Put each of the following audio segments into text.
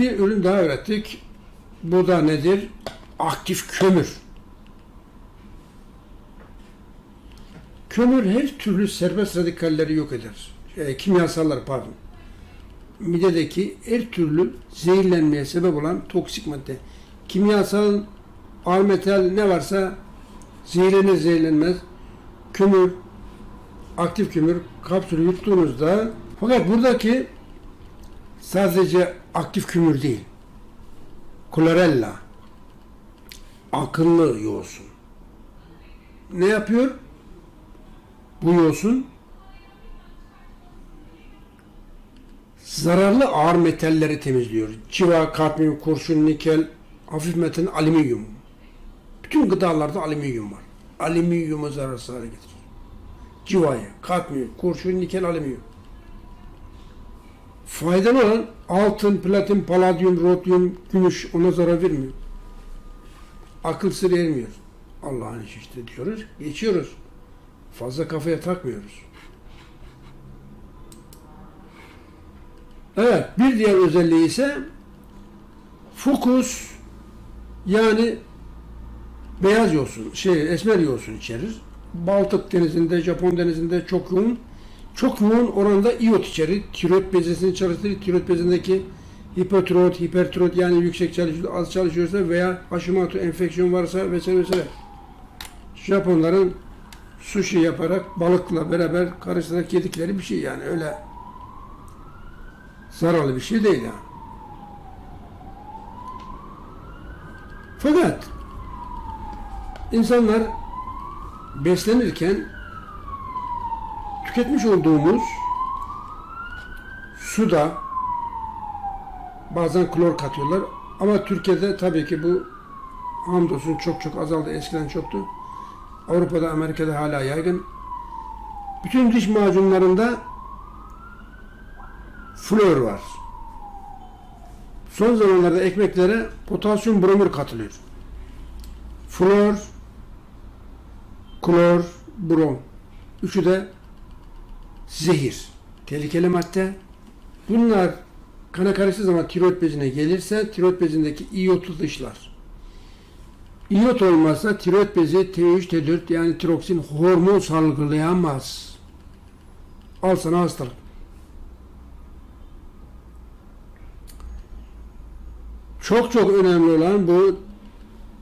bir ürün daha ürettik. Bu da nedir? Aktif kömür. Kömür her türlü serbest radikalleri yok eder. E, kimyasallar pardon. Midedeki her türlü zehirlenmeye sebep olan toksik madde. Kimyasal, ağır metal ne varsa zehirlenir zehirlenmez. Kömür, aktif kömür kapsülü yuttuğunuzda fakat buradaki sadece aktif kömür değil. Chlorella akıllı yoğsun. Ne yapıyor? Bu yoğsun zararlı ağır metalleri temizliyor. Civa, kadmiyum, kurşun, nikel, hafif metal, alüminyum. Bütün gıdalarda alüminyum var. Alüminyumu zararsız hale getirir. Civayı, kadmiyum, kurşun, nikel, alüminyum. Faydalı olan altın, platin, paladyum, rodyum, gümüş ona zarar vermiyor. Akıl sır ermiyor. Allah'ın işi işte diyoruz, geçiyoruz. Fazla kafaya takmıyoruz. Evet, bir diğer özelliği ise fokus yani beyaz yosun, şey esmer yosun içerir. Baltık denizinde, Japon denizinde çok yoğun, çok yoğun oranda iot içerir. Tiroid bezesini çalıştırır. Tiroid bezindeki hipotiroid, hipertiroid yani yüksek çalışıyor, az çalışıyorsa veya Hashimoto enfeksiyon varsa vesaire vesaire. Japonların sushi yaparak balıkla beraber karıştırarak yedikleri bir şey yani öyle zararlı bir şey değil yani. Fakat insanlar beslenirken tüketmiş olduğumuz suda bazen klor katıyorlar ama Türkiye'de tabii ki bu hamdolsun çok çok azaldı. Eskiden çoktu. Avrupa'da, Amerika'da hala yaygın. Bütün diş macunlarında flor var. Son zamanlarda ekmeklere potasyum bromür katılıyor. Flor, klor, brom. Üçü de zehir. Tehlikeli madde. Bunlar kana karıştığı zaman tiroid bezine gelirse tiroid bezindeki iyotu dışlar. İyot olmazsa tiroid bezi T3, T4 yani tiroksin hormon salgılayamaz. Al sana hastalık. Çok çok önemli olan bu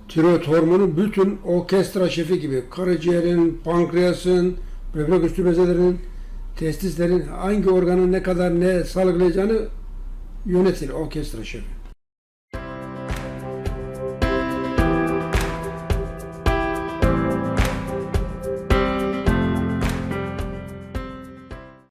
tiroid hormonu bütün orkestra şefi gibi karaciğerin, pankreasın, böbrek üstü bezelerinin, testislerin hangi organın ne kadar ne salgılayacağını yönetir orkestra şefi.